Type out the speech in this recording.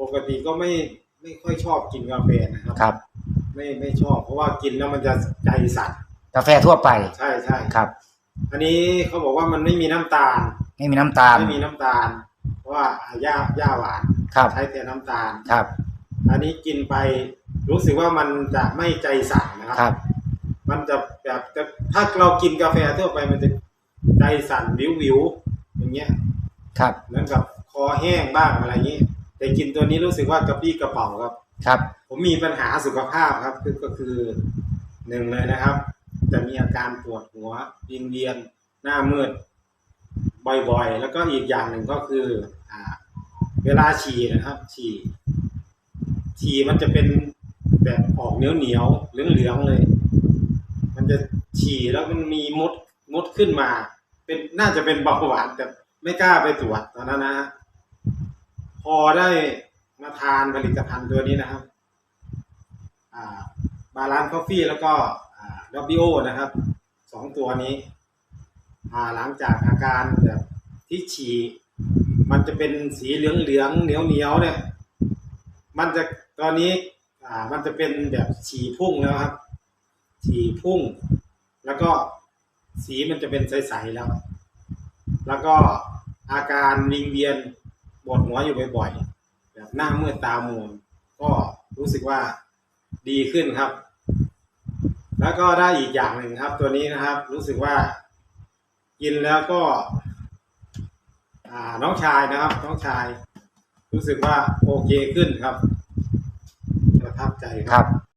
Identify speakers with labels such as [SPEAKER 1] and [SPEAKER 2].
[SPEAKER 1] ปกติก็ไม่ไม่ค่อยชอบกินกาแฟนะครับ
[SPEAKER 2] ครับ
[SPEAKER 1] ไม่ไม่ชอบ เพราะว่ากินแล้วมันจะใจสั่น
[SPEAKER 2] กาแฟทั่วไป
[SPEAKER 1] ใช่ใช่
[SPEAKER 2] ครับ
[SPEAKER 1] อันนี้เขาบอกว่ามันไม่มีน้ำตาล
[SPEAKER 2] ไม่มีน้ำตาล
[SPEAKER 1] ไม่มีน้ำตาล เพราะว่าหญ้าหญ้าหวาน
[SPEAKER 2] ครับ
[SPEAKER 1] ใช้แต่น้ำตาล
[SPEAKER 2] ครับ
[SPEAKER 1] อันนี้กินไปรู้สึกว่ามันจะไม่ใจสั่นนะครับ
[SPEAKER 2] ครับ
[SPEAKER 1] มันจะแบบจะถ้าเรากินกาแฟทั่วไปมันจะใจสั่นวิววิวๆอย่างเงี้ย
[SPEAKER 2] ครับ
[SPEAKER 1] เหมือนกับคอแห้งบ้างอะไรอย่างนี้ แต่กินตัวนี้รู้สึกว่ากระปี้กระเป๋าครับ
[SPEAKER 2] ครับ
[SPEAKER 1] ผมมีปัญหาสุขภาพครับ คือก็คือหนึ่งเลยนะครับ จะมีอาการปวดหัววิงเวียนหน้ามืด บ่อยๆ แล้วก็อีกอย่างหนึ่งก็คืออ่า เวลาฉี่นะครับ ฉี่ฉี่มันจะเป็นแบบออกเหนียวเหนียวๆเหลืองๆเลย มันจะฉี่แล้วมันมีมดมดขึ้นมา เป็นน่าจะเป็นเบาหวานแต่ไม่กล้าไปตรวจตอนนั้นนะฮะ พอได้มาทานผลิตภัณฑ์ตัวนี้นะครับบาลานซ์คอฟฟี่แล้วก็ดับบิโอนะครับสองตัวนี้หลังจากอาการแบบที่ฉี่มันจะเป็นสีเหลืองเหลืองเหนียวเหนียวเนี่ย มันจะตอนนี้มันจะเป็นแบบฉี่พุ่งแล้วครับ ฉี่พุ่ง แล้วก็สีมันจะเป็นใสๆแล้ว แล้วก็อาการวิงเวียน วดหัวอยู่บ่อยๆแบบหน้ามืดตามัวก็รู้สึกว่าดีขึ้นครับ แล้วก็ได้อีกอย่างหนึ่งครับ ตัวนี้นะครับ รู้สึกว่า กินแล้วก็ อ่าน้องชายนะครับ น้องชาย รู้สึกว่าโอเคขึ้นครับประทับใจ
[SPEAKER 2] ครับ